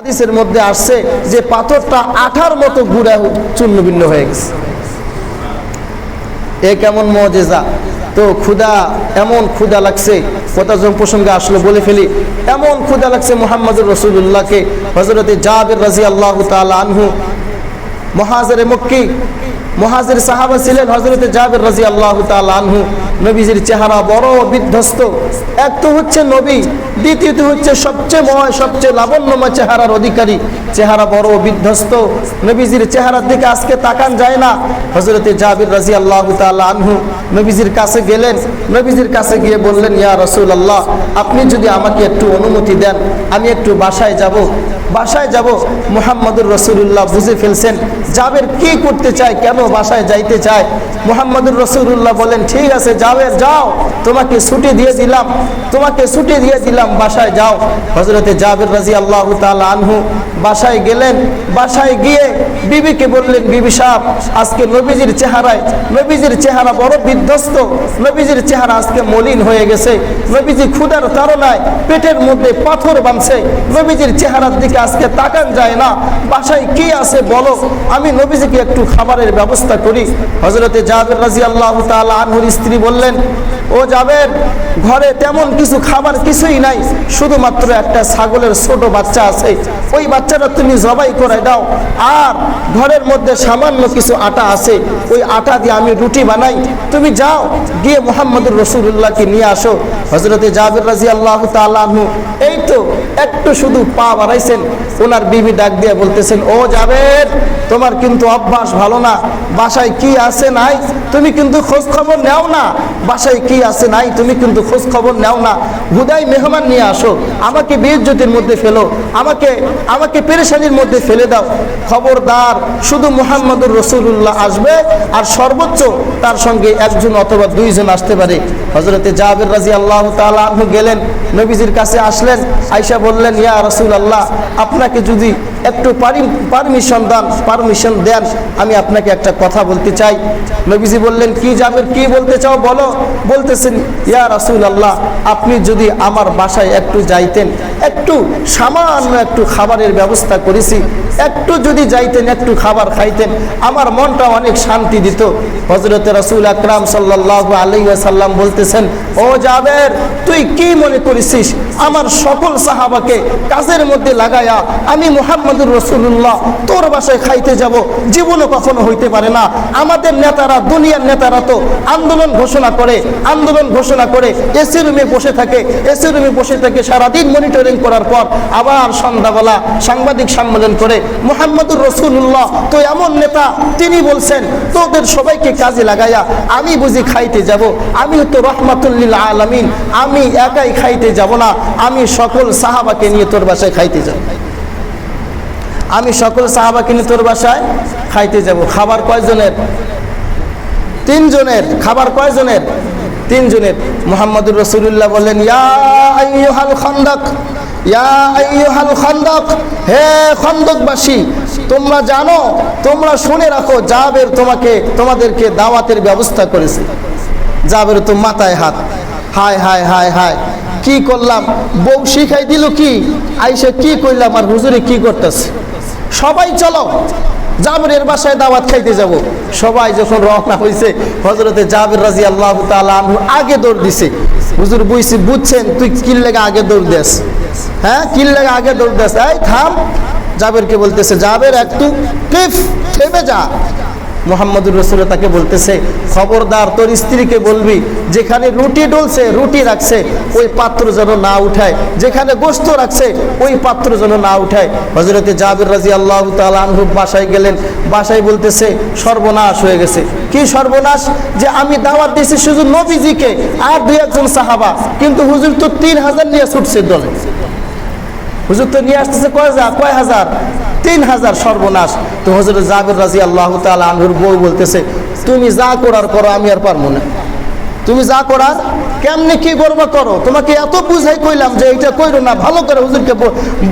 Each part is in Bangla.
হাদিসের মধ্যে আসছে যে পাথরটা আঠার মতো ঘুরা চূর্ণ ভিন্ন হয়ে গেছে। এ কেমন মজেজা? তো ক্ষুদা এমন ক্ষুদা লাগছে কতজন প্রসঙ্গে আসলো, বলে ফেলি, এমন ক্ষুদা লাগছে মোহাম্মদ রসুল্লাহকে হজরতে জাবের রাজি আল্লাহ আনহু মহাজরে মক্কি মহাজের সাহাবা ছিলেন হজরতে জাবের রাজি আল্লাহ আনহু। নবীজির চেহারা বড় বিধ্বস্ত। এক তো হচ্ছে নবী, দ্বিতীয়ত হচ্ছে সবচেয়ে ময় সবচেয়ে লাবণ্যময় চেহারার অধিকারী। চেহারা বড় বিধ্বস্ত। নবীজির চেহারার দিকে আজকে তাকান যায় না। হজরতে জাবির রাজি আল্লাহ আনহু নবীজির কাছে গেলেন। নবীজির কাছে গিয়ে বললেন, ইয়া রসুল আল্লাহ আপনি যদি আমাকে একটু অনুমতি দেন, আমি একটু বাসায় যাব। বাসায় যাব, মুহাম্মদুর রসুল্লাহ বুঝে ফেলছেন, জাবের কি করতে চায়, কেন বাসায় যাইতে চায়? মুহাম্মদুর রসুল্লাহ বলেন ঠিক আছে, জাবের যাও, তোমাকে ছুটি দিয়ে দিলাম, তোমাকে ছুটি দিয়ে দিলাম, বাসায় যাও। হজরতে জাবের রাজি আল্লাহ আনহু বাসায় গেলেন, বাসায় গিয়ে বিবিকে বললেন, বিবি সাহ আজকে নবীজির চেহারায়, নবীজির চেহারা বড় বিধ্বস্ত, নবীজির চেহারা আজকে মলিন হয়ে গেছে, নবীজি ক্ষুদার তারনায় পেটের মধ্যে পাথর বাঁধছে, নবীজির চেহারার দিকে আজকে তাকান যায় না, বাসায় কে আছে বলো? আমি নবীজিকে একটু খাবারের ব্যবস্থা করি। হজরতে জাবের রাজি আল্লাহ আনহুর স্ত্রী বললেন, ও জাবের, ঘরে তেমন কিছু খাবার কিছুই নাই, শুধুমাত্র একটা ছাগলের ছোট বাচ্চা আছে। ওই বাচ্চাটা তুমি জবাই করে দাও। আর ঘরের মধ্যে সামান্য কিছু আটা আছে, ওই আটা দিয়ে আমি রুটি বানাই। তুমি যাও, গিয়ে মোহাম্মদুর রসুল্লাহকে নিয়ে আসো। হজরতে জাবির রাজি আল্লাহ তালু এই তো, একটু শুধু পা বাড়াইছেন ওনার বিবি ডাক দিয়ে বলতেছেন, ও জাবের তোমার কিন্তু অভ্যাস ভালো না। বাসায় কি আছে নাই? তুমি কিন্তু খোঁজ খবর নেও না। বাসায় কি আছে নাই? তুমি কিন্তু খোঁজ খবর নেও না। হুদাই মেহমান নিয়ে আসো। আমাকে বীরজ্যোতির মধ্যে ফেলো। আমাকে আমাকে পেরেশানির মধ্যে ফেলে দাও। খবরদার, শুধু মুহাম্মদুর রসুল্লাহ আসবে আর সর্বোচ্চ তার সঙ্গে একজন অথবা দুইজন আসতে পারে। হজরতে জাবের রাজি আল্লাহ তালু গেলেন, নবীজির কাছে আসলেন আইসা বললেন, ইয়া রসুল আল্লাহ আপনাকে যদি একটু পারমিশন দেন পারমিশন দেন, আমি আপনাকে একটা কথা বলতে চাই। নবীজি বললেন, কি জাবের কি বলতে চাও বলো? বলতেছেন, ইয়া রাসুল আল্লাহ আপনি যদি আমার বাসায় একটু যাইতেন, একটু সামান্য একটু খাবারের ব্যবস্থা করেছি, একটু যদি যাইতেন, একটু খাবার খাইতেন, আমার মনটা অনেক শান্তি দিত। হজরত রসুল আকরাম সাল্লাহ আলী সাল্লাম বলতেছেন, ও জাবের, তুই কি মনে করেছিস আমার সকল সাহাবাকে কাজের মধ্যে লাগায়া আমি মোহাম্মদুর রসুল্লাহ তোর বাসায় খাইতে যাব, জীবনও কখনো হইতে পারে না। আমাদের নেতারা, দুনিয়ার নেতারা তো আন্দোলন ঘোষণা করে, আন্দোলন ঘোষণা করে এসি রুমে বসে থাকে এসি রুমে বসে থাকে সারাদিন মনিটরিং করার পর আবার সন্ধ্যাবেলা সাংবাদিক সম্মেলন করে, মোহাম্মদুর রসুল্লাহ তো এমন নেতা, তিনি বলছেন, তোদের সবাইকে কাজে লাগাইয়া আমি বুঝি খাইতে যাব আমি তো রহমাতুল্লিল আলমিন, আমি একাই খাইতে যাব না। আমি সকল সাহাবাকে নিয়ে তোর বাসায় খাইতে যাব। আমি সকল সাহাবাকে নিয়ে তোর বাসায় খাইতে যাব। খাবার কয়জনের? তিনজনের। খাবার কয়জনের? তিনজনের। মোহাম্মদুর রসুল্লাহ বললেন খন্দক খন্দক, হে খন্দকবাসী, তোমরা জানো, তোমরা শুনে রাখো, জাবের তোমাকে, তোমাদেরকে দাওয়াতের ব্যবস্থা করেছে। জাবের তো মাথায় হাত। হায় হায় হায় হায়। কি করলাম? বউ শিখাই দিল কি? আইসে কি করলাম আর হুজুরে কি করতেছে? সবাই চলো জাবের বাসায় দাওয়াত খাইতে যাব। সবাই যখন রওনা হয়েছে হজরতে জাবের রাজি আল্লাহ তালু আগে দৌড় দিছে। হুজুর বুঝছি, বুঝছেন, তুই কিল লেগে আগে দৌড় দেস। হ্যাঁ কিল লেগে আগে দৌড় দেস। এই থাম, জাবেরকে বলতেছে, জাবের একটু কিফ থেমে যা। মোহাম্মদুর রসুল তাকে বলতেছে, খবরদার, তোর স্ত্রীকে বলবি, যেখানে রুটি ডলছে, রুটি রাখছে, ওই পাত্র যেন না উঠায়। যেখানে গোস্ত রাখছে, ওই পাত্র যেন না উঠায়। হজরতে জাবির রাজি আল্লাহ তালু বাসায় গেলেন। বাসায় বলতেছে, সর্বনাশ হয়ে গেছে। কি সর্বনাশ? যে আমি দাওয়াত দিয়েছি শুধু নবীজিকে আর দুই একজন সাহাবা, কিন্তু হুজুর তো তিন হাজার নিয়ে ছুটছে দলে। হুজুর তো নিয়ে আসতেছে কয় হাজার? কয় হাজার? তিন হাজার সর্বনাশ। তো হজরত জাবির রাজি আল্লাহ তাল আনহুর বউ বলতেছে, তুমি যা করার করো, আমি আর পারব না। তুমি যা করার, কেমনে কি করবা করো? তোমাকে এত বুঝাই কইলাম যে এটা কইরো না, ভালো করে হুজুরকে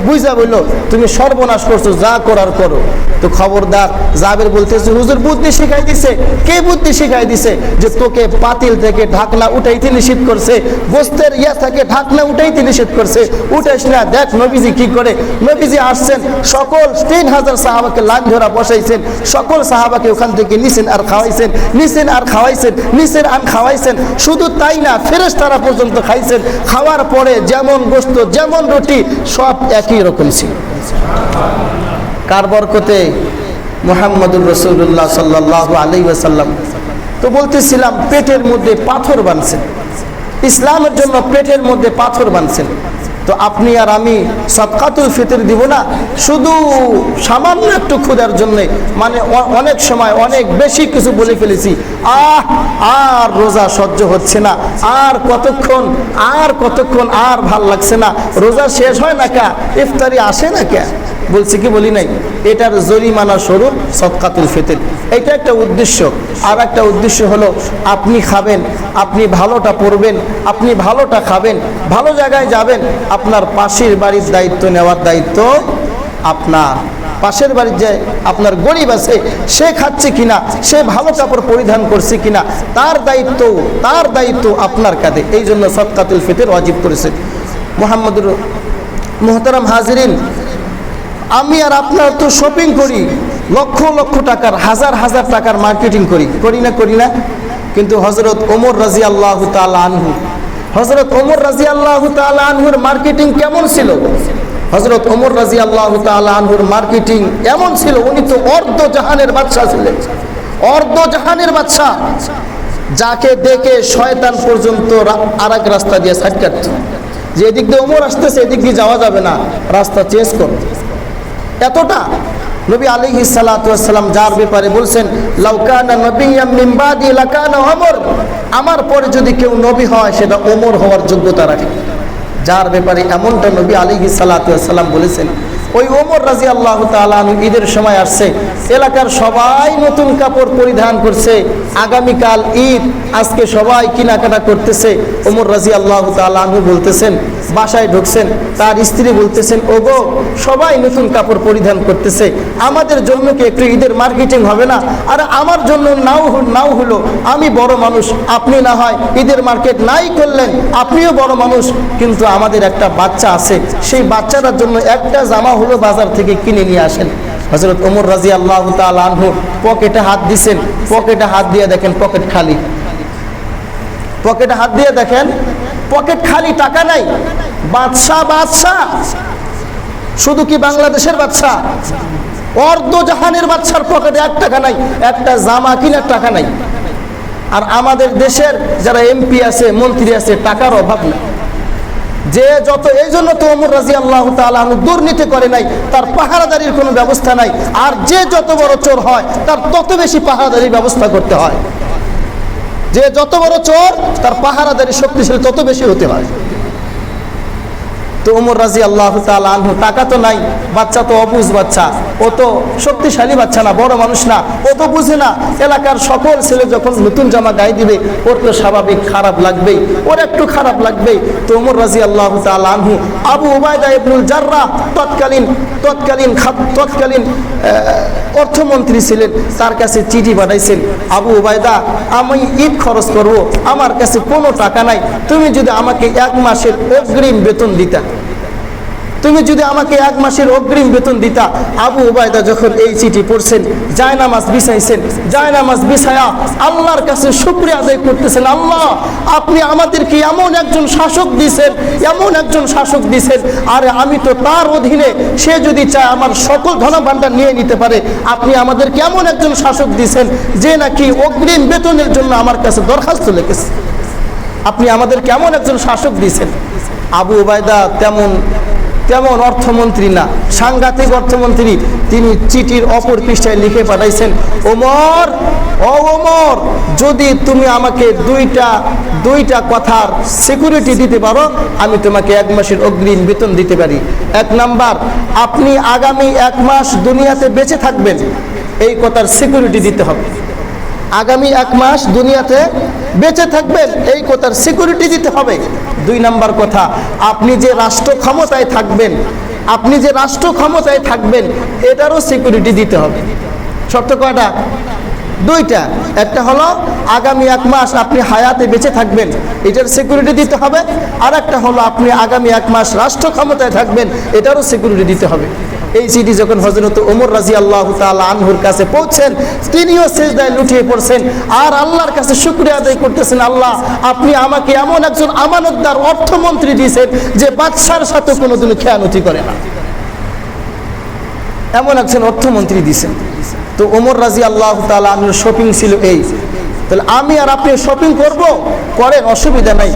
বুঝা বলল তুমি সর্বনাশ করছ, যা করার করো। তো খবরদার জাবের বলতেছে, হুজুর বুদ্ধি শিখাই দিছে। কে বুদ্ধি শিখাই দিছে? যে তোকে পাতিল থেকে ঢাকনা উঠাইতে নিষেধ করছে, গোস্তের ইয়া থেকে ঢাকনা উঠাইতে নিষেধ করছে। উঠাইস না, দেখ নবীজি কি করে। নবীজি আসছেন, সকল তিন হাজার সাহাবাকে লান ধরা বসাইছেন, সকল সাহাবাকে ওখান থেকে নিছেন আর খাওয়াইছেন, নিছেন আর খাওয়াইছেন, নিছেন আর খাওয়াইছেন। শুধু তাই না ফেরেস তারা পর্যন্ত খাইছেন। খাওয়ার পরে যেমন গোস্ত, যেমন রুটি, সব একই রকম ছিল। কার বরকতে? মোহাম্মদুর রসুল্লাহ সাল্লাহ আলি ওয়াসাল্লাম। তো বলতেছিলাম, পেটের মধ্যে পাথর বানছেন। ইসলামের জন্য পেটের মধ্যে পাথর বানছেন। তো আপনি আর আমি সৎকাতুল ফিতর দিব না। শুধু সামান্য একটু ক্ষুদার জন্য মানে অনেক সময় অনেক বেশি কিছু বলে ফেলেছি। আহ, আর রোজা সহ্য হচ্ছে না। আর কতক্ষণ আর কতক্ষণ, আর ভালো লাগছে না। রোজা শেষ হয় না কে? ইফতারি আসে না কে? বলছি কি বলি নাই? এটার জরিমানা স্বরূপ সৎকাতুল ফিতর। এটা একটা উদ্দেশ্য। আর একটা উদ্দেশ্য হলো, আপনি খাবেন, আপনি ভালোটা পড়বেন আপনি ভালোটা খাবেন, ভালো জায়গায় যাবেন, আপনার পাশের বাড়ির দায়িত্ব নেওয়ার দায়িত্ব আপনার। পাশের বাড়ির যে আপনার গরিব আছে, সে খাচ্ছে কিনা, সে ভালো কাপড় পরিধান করছে কিনা, তার দায়িত্ব তার দায়িত্ব আপনার কাঁধে। এই জন্য সৎকাতুল ফিতর অজীব করেছে। মোহাম্মদুর, মোহতারাম হাজিরিন আমি আর আপনার তো শপিং করি, লক্ষ লক্ষ টাকার, হাজার হাজার টাকার মার্কেটিং করি। করি না করি না। কিন্তু হজরত ওমর রাজি আল্লাহ আনহু হজরত ওমর রাজি আল্লাহ আনহুর মার্কেটিং কেমন ছিল? হজরত ওমর রাজি আল্লাহ আনহুর মার্কেটিং এমন ছিল, উনি তো অর্ধ জাহানের বাদশা ছিলেন। অর্ধ জাহানের বাদশা যাকে দেখে শয়তান পর্যন্ত আর এক রাস্তা দিয়ে কাটত যে এদিক দিয়ে ওমর আসতেছে, এদিক দিয়ে যাওয়া যাবে না, রাস্তা চেঞ্জ করো এতটা? নবী আলাইহি সালাম যার ব্যাপারে বলছেন লাউকানা লাকানা ওমর। আমার পরে যদি কেউ নবী হয়, সেটা ওমর হওয়ার যোগ্যতা রাখে। যার ব্যাপারে এমনটা নবী আলাইহি সালাম বলেছেন, ওই ওমর রাজি আল্লাহ তালু ঈদের সময় আসছে, এলাকার সবাই নতুন কাপড় পরিধান করছে, আগামীকাল ঈদ, আজকে সবাই কেনাকাটা করতেছে। ওমর রাজি আল্লাহ তালু বলতেছেন বাসায় ঢুকছেন, তার স্ত্রী বলতেছেন, ওগো, সবাই নতুন কাপড় পরিধান করতেছে। আমাদের জন্য কি একটু ঈদের মার্কেটিং হবে না? আর আমার জন্য নাও নাও হলো। আমি বড় মানুষ, আপনি না হয় ঈদের মার্কেট নাই করলেন, আপনিও বড় মানুষ। কিন্তু আমাদের একটা বাচ্চা আছে, সেই বাচ্চাটার জন্য একটা জামা হলো বাজার থেকে কিনে নিয়ে আসেন। হজরত ওমর রাজি আল্লাহ আনহু পকেটে হাত দিছেন, পকেটে হাত দিয়ে দেখেন, পকেট খালি। পকেটে হাত দিয়ে দেখেন পকেট খালি টাকা নাই। বাদশাহ বাদশাহ শুধু কি বাংলাদেশের বাচ্চা অর্ধ জাহানের বাচ্চার পকেটে এক টাকা নাই, একটা জামা কিনার টাকা নাই। আর আমাদের দেশের যারা এমপি আছে, মন্ত্রী আছে, টাকার অভাব নেই। যে যত, এই জন্য তো অমর রাজি আল্লাহ তালু দুর্নীতি করে নাই, তার পাহারাদারির কোনো ব্যবস্থা নাই। আর যে যত বড় চোর হয়, তার তত বেশি পাহারাদারির ব্যবস্থা করতে হয়। যে যত বড় চোর তার পাহারাদারি শক্তিশালী তত বেশি হতে হয় তো ওমর রাজি আল্লাহ আনহু, টাকা তো নাই, বাচ্চা তো অবুজ বাচ্চা। ও তো শক্তিশালী বাচ্চা না, বড় মানুষ না, ও তো বুঝে না, এলাকার সকল ছেলে যখন নতুন জামা গায়ে দিবে, ওর তো স্বাভাবিক খারাপ লাগবেই, ওর একটু খারাপ লাগবেই। তো ওমর রাজি আল্লাহ আনহু, আবু উবায়দা ইবনুল জাররা তৎকালীন তৎকালীন তৎকালীন অর্থমন্ত্রী ছিলেন, তার কাছে চিঠি পাঠাইছেন, আবু উবায়দা, আমি ঈদ খরচ করব, আমার কাছে কোনো টাকা নাই, তুমি যদি আমাকে এক মাসের অগ্রিম বেতন দিতা। তুমি যদি আমাকে এক মাসের অগ্রিম বেতন দিতা, আবু উবায়দা যখন এই চিঠি পড়ছেন, জায়নামাজ বিছাইছেন, জায়নামাজ বিছায়া আল্লাহর কাছে শুক্রিয়া আদায় করতেছেন, আল্লাহ, আপনি আমাদেরকে এমন একজন শাসক দিছেন, এমন একজন শাসক দিছেন, আরে আমি তো তার অধীনে, সে যদি চায় আমার সকল ধনভাণ্ডার নিয়ে নিতে পারে, আপনি আমাদেরকে এমন একজন শাসক দিছেন, যে নাকি অগ্রিম বেতনের জন্য আমার কাছে দরখাস্ত লিখেছে। আপনি আমাদের কেমন একজন শাসক দিছেন। আবু উবায়দা তেমন তেমন অর্থমন্ত্রী না, সাংঘাতিক অর্থমন্ত্রী। তিনি চিঠির অপর পৃষ্ঠায় লিখে পাঠাইছেন, ওমর, ও ওমর, যদি তুমি আমাকে দুইটা দুইটা কথার সিকিউরিটি দিতে পারো, আমি তোমাকে এক মাসের অগ্রিম বেতন দিতে পারি। এক নাম্বার, আপনি আগামী এক মাস দুনিয়াতে বেঁচে থাকবেন, এই কথার সিকিউরিটি দিতে হবে। আগামী এক মাস দুনিয়াতে বেঁচে থাকবেন, এই কথার সিকিউরিটি দিতে হবে। দুই নাম্বার কথা, আপনি যে রাষ্ট্র ক্ষমতায় থাকবেন, আপনি যে রাষ্ট্র ক্ষমতায় থাকবেন, এটারও সিকিউরিটি দিতে হবে। শর্ত কয়টা? দুইটা। একটা হলো, আগামী এক মাস আপনি হায়াতে বেঁচে থাকবেন, এটার সিকিউরিটি দিতে হবে। আর একটা হলো, আপনি আগামী এক মাস রাষ্ট্র ক্ষমতায় থাকবেন, এটারও সিকিউরিটি দিতে হবে। এই চিঠি যখন হজরত ওমর রাজি আল্লাহ আনহুর কাছে পৌঁছেন, তিনিও সেজদায় লুটিয়ে পড়ছেন। আর আল্লাহর কাছে শুক্রিয়া আদায় করতেছেন, আল্লাহ, আপনি আমাকে এমন একজন আমানতদার অর্থমন্ত্রী দিয়েছেন যে বাদশার সাথে কোনোদিন খেয়ানতি করে না। এমন একজন অর্থমন্ত্রী দিয়েছেন। তো ওমর রাজি আল্লাহ তালা শপিং ছিল এই। তাহলে আমি আর আপনি শপিং করব? করেন, অসুবিধা নাই।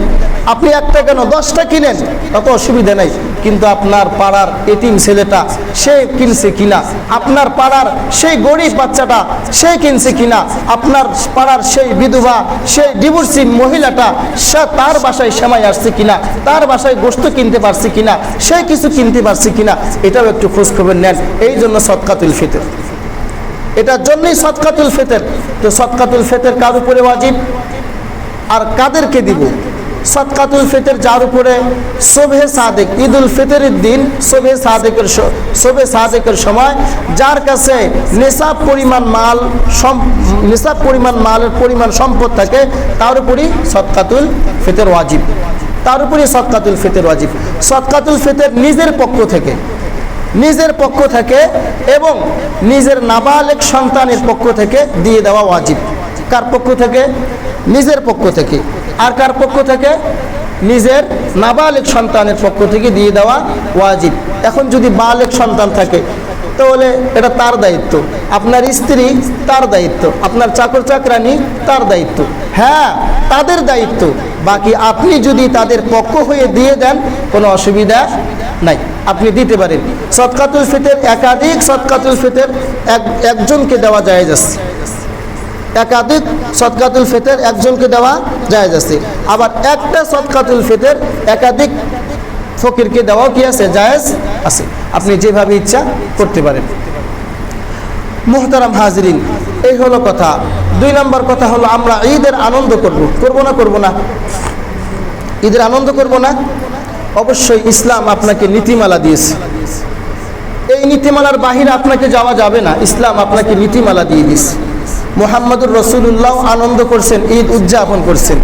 আপনি একটা কেন দশটা কিনেন? তত অসুবিধা নাই। কিন্তু আপনার পাড়ার এতিম ছেলেটা, সে কিনছে কিনা? আপনার পাড়ার সেই গরিব বাচ্চাটা, সে কিনছে কিনা? আপনার পাড়ার সেই বিধবা, সেই ডিভোর্সি মহিলাটা, সে তার বাসায় সেমাই আসছে কিনা? তার বাসায় গোস্ত কিনতে পারছে কিনা? সে কিছু কিনতে পারছে কিনা? এটাও একটু খোঁজ খবর নেন। এই জন্য সৎকাতুল ফিতর। এটার জন্যই সৎকাতুল ফেতের। তো সৎকাতুল ফেতের কার উপরে ওয়াজিব? আর কাদেরকে দিব? সৎকাতুল ফেতের যার উপরে? শোভে সাদেক। ঈদুল ফিতরের দিন শোভে সাদেকের শোভে সাদেকের সময়, যার কাছে নেশাব পরিমাণ মাল নেশাব পরিমাণ মালের পরিমাণ সম্পদ থাকে, তার উপরই সৎকাতুল ফেতের ওয়াজিব। তার উপরই সৎকাতুল ফেতের ওয়াজিব। সৎকাতুল ফেতের নিজের পক্ষ থেকে নিজের পক্ষ থেকে এবং নিজের নাবালেক সন্তানের পক্ষ থেকে দিয়ে দেওয়া ওয়াজিব। কার পক্ষ থেকে? নিজের পক্ষ থেকে। আর কার পক্ষ থেকে? নিজের নাবালেক সন্তানের পক্ষ থেকে দিয়ে দেওয়া ওয়াজিব। এখন যদি বালেক সন্তান থাকে, তাহলে এটা তার দায়িত্ব। আপনার স্ত্রী তার দায়িত্ব। আপনার চাকর চাকরানি তার দায়িত্ব। হ্যাঁ তাদের দায়িত্ব। বাকি আপনি যদি তাদের পক্ষ হয়ে দিয়ে দেন, কোনো অসুবিধা নাই। আপনি দিতে পারেন। সৎকাতুল ফিতের একাধিক সৎকাতুল ফিতের এক, একজনকে দেওয়া যায় যাচ্ছে একাধিক সৎকাতুল ফিতের একজনকে দেওয়া যায় যাচ্ছে আবার একটা সৎকাতুল ফিতের একাধিক ফকিরকে দেওয়াও কি আছে? জায়েজ আছে। আপনি যেভাবে ইচ্ছা করতে পারেন। মোহতারাম হাজরিন, এই হলো কথা। দুই নম্বর কথা হলো, আমরা ঈদের আনন্দ করব। করব না করব না? ঈদের আনন্দ করব না? অবশ্যই ইসলাম আপনাকে নীতিমালা দিয়েছে। এই নীতিমালার বাহিরে আপনাকে যাওয়া যাবে না। ইসলাম আপনাকে নীতিমালা দিয়ে দিয়েছে। মোহাম্মদুর রসুল্লাহ আনন্দ করছেন, ঈদ উদযাপন করছেন।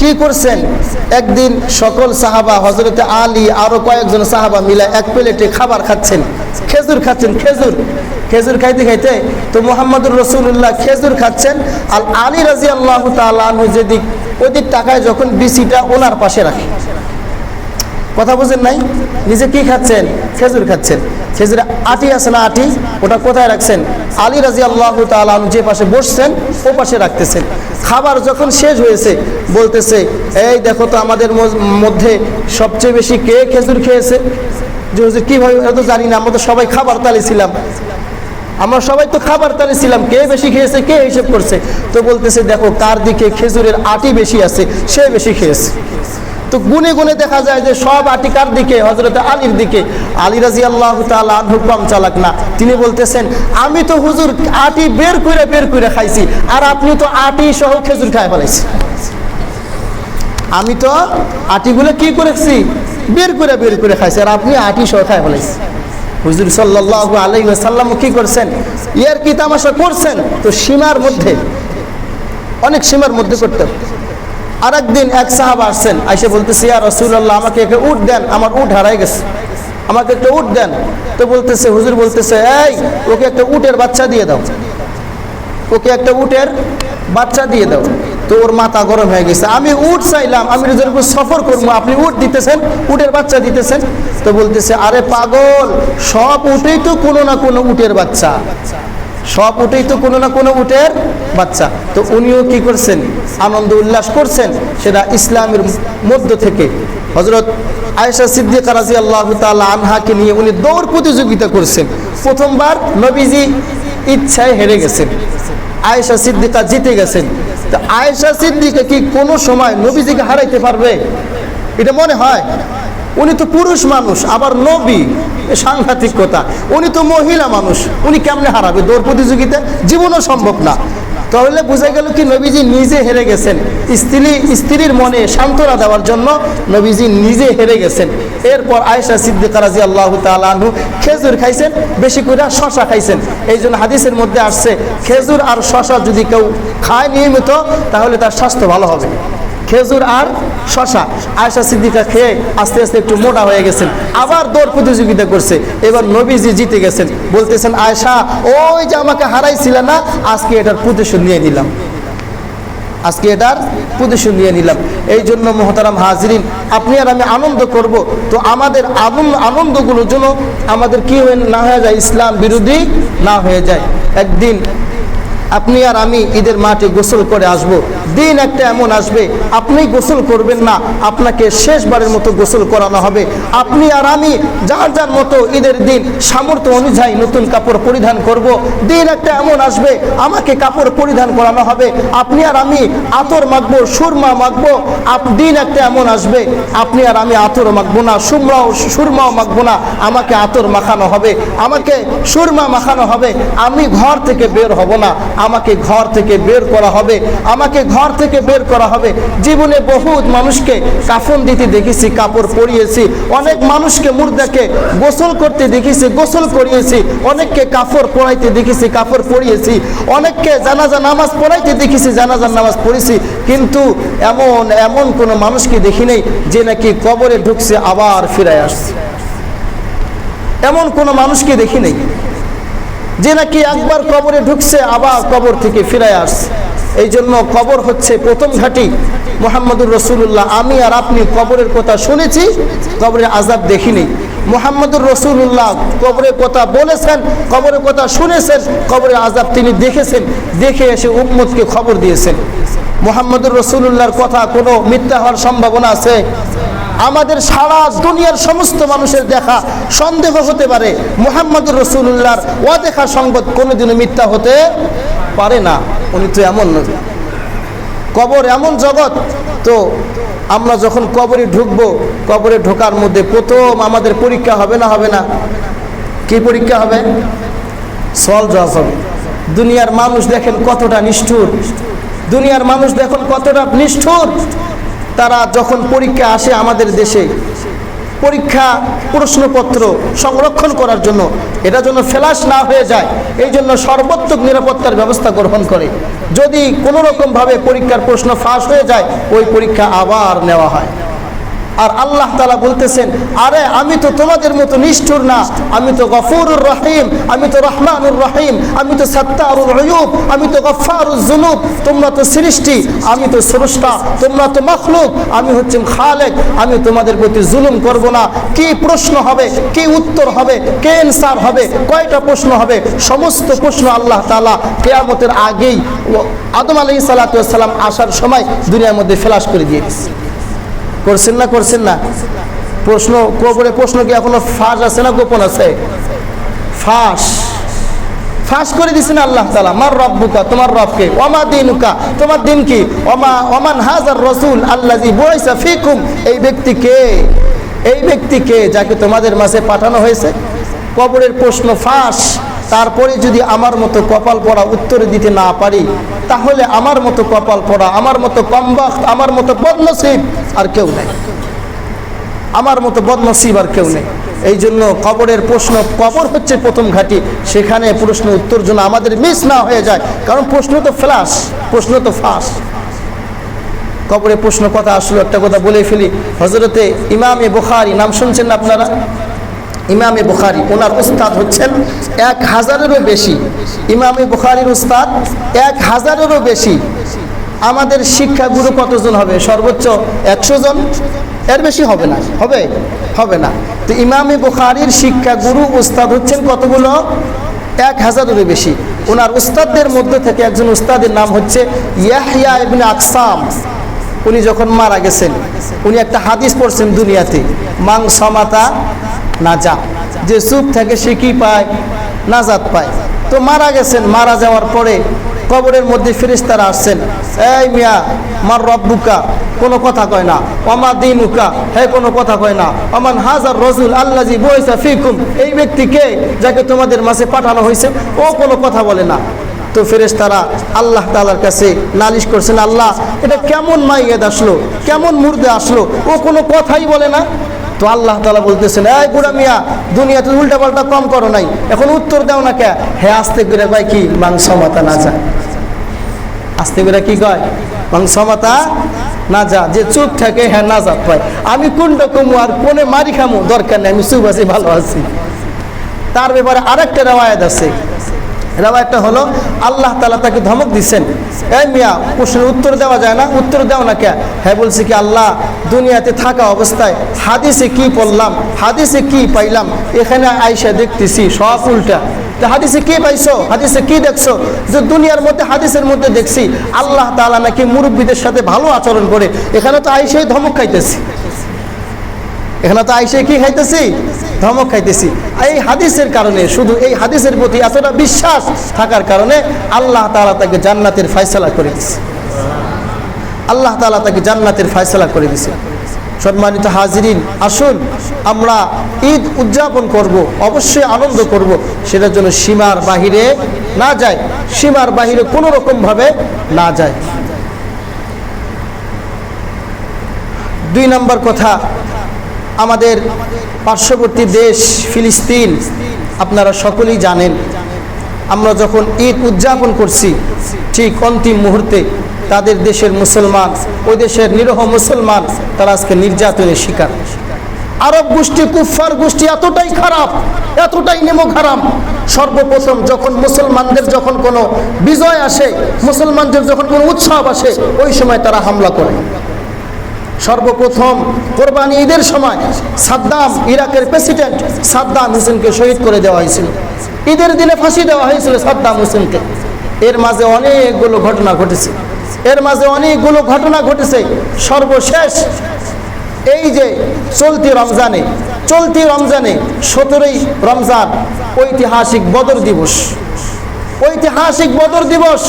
কি করছেন? একদিন সকল সাহাবা হজরতে আলী, আরও কয়েকজন সাহাবা মিলে এক প্লেটে খাবার খাচ্ছেন। খেজুর খাচ্ছেন, খেজুর। খেজুর খাইতে খাইতে তো মোহাম্মদুর রসুল্লাহ খেজুর খাচ্ছেন। আর আলী রাজি আল্লাহ তালু যেদিক, ওদিক টাকায় যখন বিসিটা ওনার পাশে রাখে। কথা বুঝেন নাই? নিজে কি খাচ্ছেন? খেজুর খাচ্ছেন। খেজুরে আটি আছে না আটি? ওটা কোথায় রাখছেন? আলী রাজি আল্লাহ তালন যে পাশে বসছেন, ও পাশে রাখতেছেন। খাবার যখন শেষ হয়েছে, বলতেছে, এই দেখো তো আমাদের মধ্যে সবচেয়ে বেশি কে খেজুর খেয়েছে? যে হুজুর কীভাবে এটা তো জানি না, আমরা তো সবাই খাবার তালে ছিলাম। আমরা সবাই তো খাবার তালে ছিলাম, কে বেশি খেয়েছে, কে হিসেব করছে? তো বলতেছে, দেখো, কার দিকে খেজুরের আটি বেশি আছে, সে বেশি খেয়েছে। তো গুনে গুনে দেখা যায় যে সব আটিকার দিকে হজরত আলীর দিকে। আলী রাজি আল্লাহ কম চালাক না। তিনি বলতেছেন, আমি তো হুজুর আটি বের করে বের করে খাইছি, আর আপনি তো আটি সহ খেজুর খাই ফেলাইছি আমি তো আটিগুলো কি করেছি? বের করে বের করে খাইছি, আর আপনি আটি সহ খাই ফেলাইছি হুজুর সাল্লাহ আলাই সাল্লাম কি করছেন? ইয়ার কি তামাশা করছেন? তো সীমার মধ্যে, অনেক সীমার মধ্যে করতে হবে। আর একদিন এক সাহাবা আসছেন, আইসে বলতেছে, ইয়া রসুল্লাহ আমাকে একটা উঠ দেন, আমার উট হারাই গেছে। আমাকে একটা উট দেন। তো বলতেছে, হুজুর বলতেছে, এই, ওকে একটা উটের বাচ্চা দিয়ে দাও। ওকে একটা উটের বাচ্চা দিয়ে দাও। তো ওর মাথা গরম হয়ে গেছে। আমি উট চাইলাম, আমি উপর সফর করব, আপনি উট দিতেছেন, উটের বাচ্চা দিতেছেন? তো বলতেছে, আরে পাগল, সব উটেই তো কোনো না কোনো উটের বাচ্চা। সব উটেই তো কোনো না কোনো উটের বাচ্চা। তো উনিও কি করছেন? আনন্দ উল্লাস করছেন সেটা ইসলামের মধ্য থেকে। হজরত আয়েশা সিদ্দিকা রাজি আল্লাহ তাআলা আনহাকে নিয়ে উনি দৌড় প্রতিযোগিতা করছেন। প্রথমবার নবীজি ইচ্ছায় হেরে গেছেন। আয়েশা সিদ্দিকা জিতে গেছেন। তো আয়েশা সিদ্দিকা কি কোনো সময় নবীজিকে হারাইতে পারবে? এটা মনে হয়। উনি তো পুরুষ মানুষ, আবার নবী। সাংঘাতিক কথা উনি তো মহিলা মানুষ, উনি কেমনে হারাবে? দৌড় প্রতিযোগিতা জীবনও সম্ভব না। তাহলে বোঝা গেল কি নবীজি নিজে হেরে গেছেন। স্ত্রী, স্ত্রীর মনে সান্ত্বনা দেওয়ার জন্য নবীজি নিজে হেরে গেছেন। এরপর আয়েশা সিদ্দিকা রাজি আল্লাহ তালু খেজুর খাইছেন, বেশি করে শশা খাইছেন। এই জন্য হাদিসের মধ্যে আসছে, খেজুর আর শশা যদি কেউ খায় নিয়মিত, তাহলে তার স্বাস্থ্য ভালো হবে। খেজুর আর শশা আয়সা সিদ্দিকা খেয়ে আস্তে আস্তে একটু মোটা হয়ে গেছেন। আবার দৌড় প্রতিযোগিতা করছে। এবার নবীজি জিতে গেছেন। বলতেছেন আয়সা ওই যে আমাকে হারাইছিল না, আজকে এটার প্রতিশোধ নিয়ে নিলাম। আজকে এটার প্রতিশোধ নিয়ে নিলাম। এই জন্য মহতারাম হাজরিন, আপনি আর আমি আনন্দ করব। তো আমাদের আনন্দ, আনন্দগুলোর জন্য আমাদের কি হয়ে না হয়ে যায়? ইসলাম বিরোধী না হয়ে যায়। একদিন আপনি আর আমি ঈদের মাঠে গোসল করে আসব। দিন একটা এমন আসবে, আপনি গোসল করবেন না, আপনাকে শেষবারের মতো গোসল করানো হবে। আপনি আর আমি যার যার মতো ঈদের দিন সামর্থ্য অনুযায়ী নতুন কাপড় পরিধান করব। দিন একটা এমন আসবে, আমাকে কাপড় পরিধান করানো হবে। আপনি আর আমি আতর মাখবো, সুরমা মাখবো দিন একটা এমন আসবে, আপনি আর আমি আতর মাখবো না সুরমাও সুরমাও মাখবো না, আমাকে আতর মাখানো হবে, আমাকে সুরমা মাখানো হবে, আমি ঘর থেকে বের হব না আমাকে ঘর থেকে বের করা হবে, আমাকে ঘর থেকে বের করা হবে। জীবনে বহুত মানুষকে কাফন দিতে দেখেছি, কাপড় পরিয়েছি, অনেক মানুষকে মুর্দাকে গোসল করতে দেখেছি, গোসল করিয়েছি, অনেককে কাপড় পড়াইতে দেখেছি কাপড় পরিয়েছি, অনেককে জানাজা, নামাজ পড়াইতে দেখেছি, জানাজার নামাজ পড়েছি, কিন্তু এমন এমন কোনো মানুষকে দেখি নেই যে নাকি কবরে ঢুকছে আবার ফিরে আসছে। এমন কোনো মানুষকে দেখি নেই। যে নাকি একবার কবরে ঢুকছে, আবার কবর থেকে ফিরে আসছে। এই জন্য কবর হচ্ছে প্রথম ঘাটি। মোহাম্মদুর রসুল্লাহ আমি আর আপনি কবরের কথা শুনেছি, কবরের আজাব দেখিনি। মোহাম্মদুর রসুল্লাহ কবরের কথা বলেছেন, কবরের কথা শুনেছেন, কবরের আজাব তিনি দেখেছেন, দেখে এসে উম্মতকে খবর দিয়েছেন। মোহাম্মদুর রসুল্লাহর কথা কোনো মিথ্যা হওয়ার সম্ভাবনা আছে? আমাদের সারা দুনিয়ার সমস্ত মানুষের দেখা সন্দেহ হতে পারে। মোহাম্মদুর রসুল্লাহর অদেখা সংবাদ কোনোদিনও মিথ্যা হতে পারে না। উনি তো এমন নবী। কবর এমন জগৎ। তো আমরা যখন কবরে ঢুকবো, কবরে ঢোকার মধ্যে প্রথম আমাদের পরীক্ষা হবে না হবে না? কি পরীক্ষা হবে? সল জবাব হবে। দুনিয়ার মানুষ দেখেন কতটা নিষ্ঠুর। দুনিয়ার মানুষ দেখুন কতটা নিষ্ঠুর। তারা যখন পরীক্ষা আসে আমাদের দেশে, পরীক্ষা, প্রশ্নপত্র সংরক্ষণ করার জন্য, এটা যেন ফেলাস না হয়ে যায়, এই জন্য সর্বোত্তক নিরাপত্তার ব্যবস্থা গ্রহণ করে। যদি কোনোরকমভাবে পরীক্ষার প্রশ্ন ফাঁস হয়ে যায়, ওই পরীক্ষা আবার নেওয়া হয়। আর আল্লাহ তালা বলতেছেন, আরে, আমি তো তোমাদের মতো নিষ্ঠুর না। আমি তো গফুরুর রহিম, আমি তো রহমানুর রহিম, আমি তো সত্তারুল রয়ুব আমি তো গফারুল জুনুব তোমরা তো সৃষ্টি, আমি তো স্রষ্টা, তোমরা তো মখলুক, আমি হচ্ছে খালেক, আমি তোমাদের প্রতি জুলুম করব না। কি প্রশ্ন হবে, কি উত্তর হবে, কে এনসার হবে, কয়টা প্রশ্ন হবে? সমস্ত প্রশ্ন আল্লাহ তালা কেয়ামতের আগেই আদম আলাই সালাতাম আসার সময় দুনিয়ার মধ্যে ফেলাস করে দিয়ে দিচ্ছে করছেন না করছেন না? প্রশ্ন কবরে প্রশ্ন কি এখনও ফাঁস আছে না গোপন আছে? ফাঁস। ফাঁস করে দিছেন আল্লাহ তালা মার রব্বুকা, তোমার রবকে। ওমা দিনুকা, তোমার দিন কি? অমা অমান হাজার রসুল আল্লাজি বয়সা ফিকুম। এই ব্যক্তি কে? এই ব্যক্তি কে যাকে তোমাদের মাঝে পাঠানো হয়েছে? কবরের প্রশ্ন ফাঁস। তারপরে যদি আমার মতো কপাল পড়া উত্তর দিতে না পারি তাহলে আমার মতো কপাল পড়া, আমার মতো কম্বাক আমার মতো বদনসিব আর কেউ নেই। আমার মতো বদনসিব আর কেউ নেই। এই জন্য কবরের প্রশ্ন, কবর হচ্ছে প্রথম ঘাটি। সেখানে প্রশ্ন উত্তর জন্য আমাদের মিস না হয়ে যায়। কারণ প্রশ্ন তো ফ্লাশ প্রশ্ন তো ফাঁস কবরে প্রশ্ন কথা আসলো, একটা কথা বলে ফেলি। হজরতে ইমামে বুখারি, নাম শুনছেন আপনারা? ইমামে বুখারি, ওনার উস্তাদ হচ্ছেন এক হাজারেরও বেশি। ইমামে বুখারির উস্তাদ এক হাজারেরও বেশি। আমাদের শিক্ষাগুরু কতজন হবে? সর্বোচ্চ একশো জন? এর বেশি হবে না, হবে? হবে না। তো ইমামে বুখারির শিক্ষাগুরু উস্তাদ হচ্ছেন কতগুলো? এক হাজারেরও বেশি। ওনার উস্তাদদের মধ্যে থেকে একজন উস্তাদের নাম হচ্ছে ইয়াহিয়া ইবনে আকসাম। উনি যখন মারা গেছেন, উনি একটা হাদিস পড়ছেন দুনিয়াতে, মাং সমাতা নাজা যে চুপ থাকে সে কি পায়? নাজাত পায়। তো মারা গেছেন, মারা যাওয়ার পরে কবরের মধ্যে ফেরিস্তারা আসছেন। এই মিয়া, মার রব্বুকা, কোনো কথা কয় না। অমা দিনুকা হ্যাঁ কোনো কথা কয় না। অমান হাজার রসুল আল্লাজি বইসা ফিকুম, এই ব্যক্তিকে যাকে তোমাদের মাঝে পাঠানো হয়েছে? ও কোনো কথা বলে না। তো ফেরেস তারা আল্লাহ তালার কাছে নালিশ করছেন, আল্লাহ, এটা কেমন মাইয়েদ আসলো? কেমন মুর্দে আসলো? ও কোনো কথাই বলে না? তো আল্লাহ তালা বলতেছেন, এই বুড়া মিয়া, দুনিয়াতে উল্টা পাল্টা কম করো নাই। এখন উত্তর দাও না কে? হে আস্তে করে ভাই কি? মাংস মাথা না যায় আস্তে করে কি কয়? মাংস মাথা না যা। যে চুপ থাকে হ্যাঁ না যা পায় আমি কোনটা কমু আর কোনে মারি খামু, দরকার নেই, আমি চুপ আছি ভালো আছি। তার ব্যাপারে আরেকটা রেওয়ায়ত আছে। রেওয়ায়তটা হলো, আল্লাহ তালা তাকে ধমক দিচ্ছেন। এই মিয়া, প্রশ্নের উত্তর দেওয়া যায় না, উত্তর দাও না কে? হ্যাঁ বলছি কি, আল্লাহ, দুনিয়াতে থাকা অবস্থায় হাদিসে কি পড়লাম, হাদিসে কি পাইলাম, এখানে আইসা দেখতেছি সব উল্টা। হাদিসে কি পাইছো? হাদিসে কি দেখছ? যে দুনিয়ার মধ্যে, হাদিসের মধ্যে দেখছি, আল্লাহ তাআলা নাকি মুরব্বীদের সাথে ভালো আচরণ করে। এখানে তো আইসাই ধমক খাইতেছি। এখানে তো আইসে কি খাইতেছি? ধমক খাইতেছি। এই হাদিসের কারণে, শুধু এই হাদিসের প্রতি এতটা বিশ্বাস থাকার কারণে আল্লাহ তাআলা তাকে জান্নাতের ফয়সালা করে দিছে। আল্লাহ তাআলা তাকে জান্নাতের ফয়সালা করে দিছে। সম্মানিত হাজিরিন, আসুন আমরা ঈদ উদযাপন করব, অবশ্যই আনন্দ করব। সেটার জন্য সীমার বাহিরে না যায় সীমার বাহিরে কোনো রকমভাবে না যায় দুই নম্বর কথা আমাদের পার্শ্ববর্তী দেশ ফিলিস্তিন, আপনারা সকলেই জানেন। আমরা যখন ঈদ উদযাপন করছি, ঠিক অন্তিম মুহূর্তে তাদের দেশের মুসলমান, ওই দেশের নিরহ মুসলমান, তারা আজকে নির্যাতনের শিকার। আরব গোষ্ঠী কুফার গোষ্ঠী এতটাই খারাপ, এতটাই নেমো খারাপ সর্বপ্রথম যখন মুসলমানদের যখন কোনো বিজয় আসে, মুসলমানদের যখন কোনো উৎসব আসে, ওই সময় তারা হামলা করে। সর্বপ্রথম কোরবানি ঈদের সময় সাদ্দাম ইরাকের প্রেসিডেন্ট সাদ্দাম হোসেনকে শহীদ করে দেওয়া হয়েছিল। ঈদের দিনে ফাঁসি দেওয়া হয়েছিল সাদ্দাম হোসেনকে। এর মাঝে অনেকগুলো ঘটনা ঘটেছে। এর মাঝে অনেকগুলো ঘটনা ঘটেছে। সর্বশেষ এই যে চলতি রমজানে চলতি রমজানে সতেরোই রমজান ঐতিহাসিক বদর দিবস। ঐতিহাসিক বদর দিবস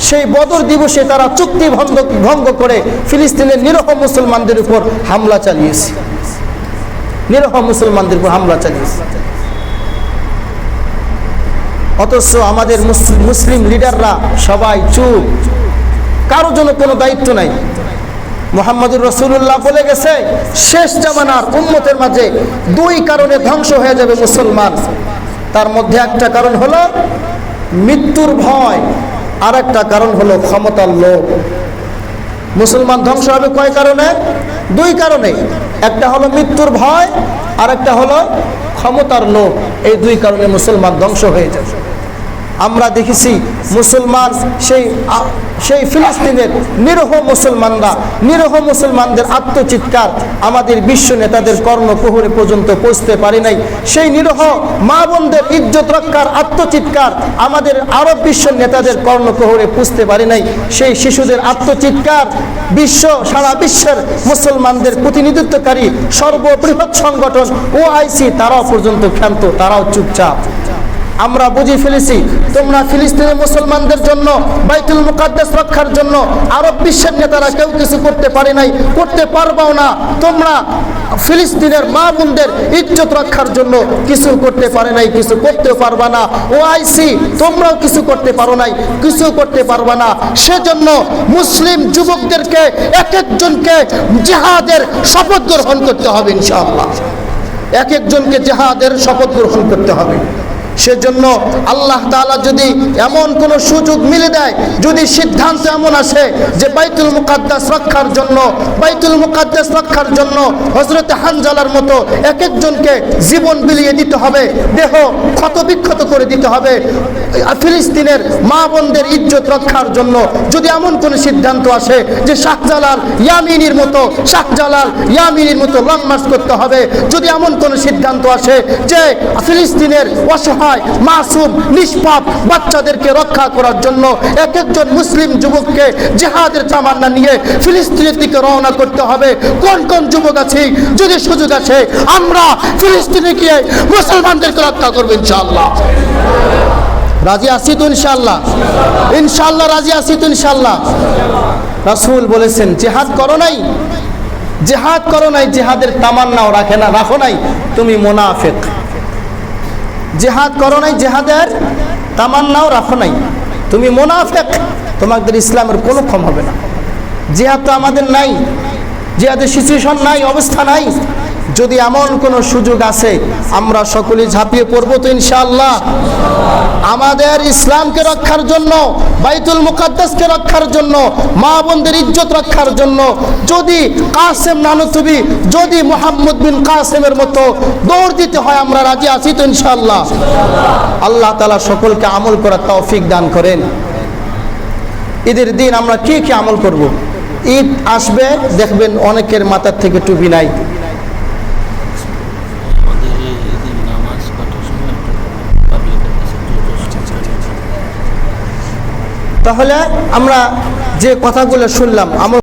সেই বদর দিবসে তারা চুক্তি ভঙ্গ ভঙ্গ করে ফিলিস্তিনের নিরহ মুসলমানদের উপর হামলা চালিয়েছে। নিরহ মুসলমানদের উপর হামলা চালিয়েছে। অথচ আমাদের মুসলিম লিডাররা সবাই চুপ। কারোর জন্য কোনো দায়িত্ব নাই। মোহাম্মদুর রসুল্লাহ বলে গেছে, শেষ জামানার উন্মতের মাঝে দুই কারণে ধ্বংস হয়ে যাবে মুসলমান। তার মধ্যে একটা কারণ হলো, মৃত্যুর ভয়। আর একটা কারণ হলো ক্ষমতার লোভ। মুসলমান ধ্বংস হবে কয় কারণে? দুই কারণে। একটা হলো মৃত্যুর ভয় আর একটা হলো ক্ষমতার লোভ। এই দুই কারণে মুসলমান ধ্বংস হয়ে যাবে। আমরা দেখেছি মুসলমান সেই সেই ফিলিস্তিনের নিরহ মুসলমানরা, নিরহ মুসলমানদের আত্মচিৎকার আমাদের বিশ্ব নেতাদের কর্ণকুহরে পর্যন্ত পৌঁছতে পারে নাই। সেই নিরহ মা বোনদের ইজ্জত রক্ষার আত্মচিৎকার আমাদের আরব বিশ্ব নেতাদের কর্ণকুহরে পুষতে পারে নাই। সেই শিশুদের আত্মচিৎকার বিশ্ব, সারা বিশ্বের মুসলমানদের প্রতিনিধিত্বকারী সর্ববৃহৎ সংগঠন ও ওআইসি তারাও পর্যন্ত ক্ষান্ত, তারাও চুপচাপ। আমরা বুঝে ফেলেছি। তোমরা ফিলিস্তিনের মুসলমানদের জন্য, বাইতুল মুকাদ্দাস রক্ষার জন্য, আরব বিশ্বের নেতারা কেউ কিছু করতে পারে নাই, করতে পারবাও না। তোমরা ফিলিস্তিনের মা বোনদের ইজ্জত রক্ষার জন্য কিছু করতে পারে নাই, কিছু করতেও পারবা না। ও আইসি তোমরাও কিছু করতে পারো নাই, কিছু করতে পারবা না। সেজন্য মুসলিম যুবকদেরকে এক একজনকে জিহাদের শপথ গ্রহণ করতে হবে ইনশাআল্লাহ। এক একজনকে জেহাদের শপথ গ্রহণ করতে হবে। সেজন্য আল্লাহ তাআলা যদি এমন কোন সুযোগ মিলে দেয়, যদি সিদ্ধান্ত এমন আসে যে বাইতুল মুকাদ্দাস রক্ষার জন্য, বাইতুল মুকাদ্দাস রক্ষার জন্য হজরত হানজালার মতো এক একজনকে জীবন বিলিয়ে দিতে হবে, দেহ ক্ষতবিক্ষত করে দিতে হবে, ফিলিস্তিনের মা বোনদের ইজ্জত রক্ষার জন্য যদি এমন কোন সিদ্ধান্ত আসে যে শাহজালাল ইয়ামিনীর মতো, শাহজালাল ইয়ামিনীর মতো লং মার্চ করতে হবে, যদি এমন কোন সিদ্ধান্ত আসে যে ফিলিস্তিনের অসহায় মাসুম, নিষ্পাপ বাচ্চাদেরকে রক্ষা করার জন্য এক একজন মুসলিম যুবককে জেহাদের তামান্না নিয়ে ফিলিস্তিনের দিকে রওনা করতে হবে। কোন কোন যুবক আছে? যদি সুযোগ আছে, আমরা ফিলিস্তিনে গিয়ে মুসলমানদেরকে রক্ষা করব ইনশাআল্লাহ। রাজি আছি তো ইনশাল্লাহ ইনশাল্লাহ রাজি আছি তো ইনশাল্লাহ রাসূল বলেছেন, জেহাদ করো নাই? জেহাদ করো নাই, জেহাদের তামান্নাও রাখে না, রাখো নাই। তুমি মোনাফেক। জেহাদ করো নাই, জেহাদের তামান্নাও রাখো নাই। তুমি মোনাফেক, তোমাদের ইসলামের কোনো ক্ষম হবে না। জেহাদ তো আমাদের নাই, জেহাদের সিচুয়েশন নাই, অবস্থা নাই। যদি এমন কোনো সুযোগ আছে, আমরা সকলে ঝাঁপিয়ে পড়ব তো ইনশাআল্লাহ। আমাদের ইসলামকে রক্ষার জন্য, বাইতুল মুকাদ্দাসকে রক্ষার জন্য, মা বোনদের ইজ্জত রক্ষার জন্য, যদি কাসেম নানুতুবি, যদি মোহাম্মদ বিন কাসেমের মতো দৌড় দিতে হয়, আমরা রাজি আছি তো ইনশাআল্লাহ। আল্লাহ তালা সকলকে আমল করার তৌফিক দান করেন। ঈদের দিন আমরা কি কি আমল করব। ঈদ আসবে, দেখবেন অনেকের মাথার থেকে টুপি নাই আমাদের এই ঈদের নামাজ কটার সময় পাবলিকের কাছে দ্রুত তাহলে আমরা যে কথাগুলো শুনলাম আমল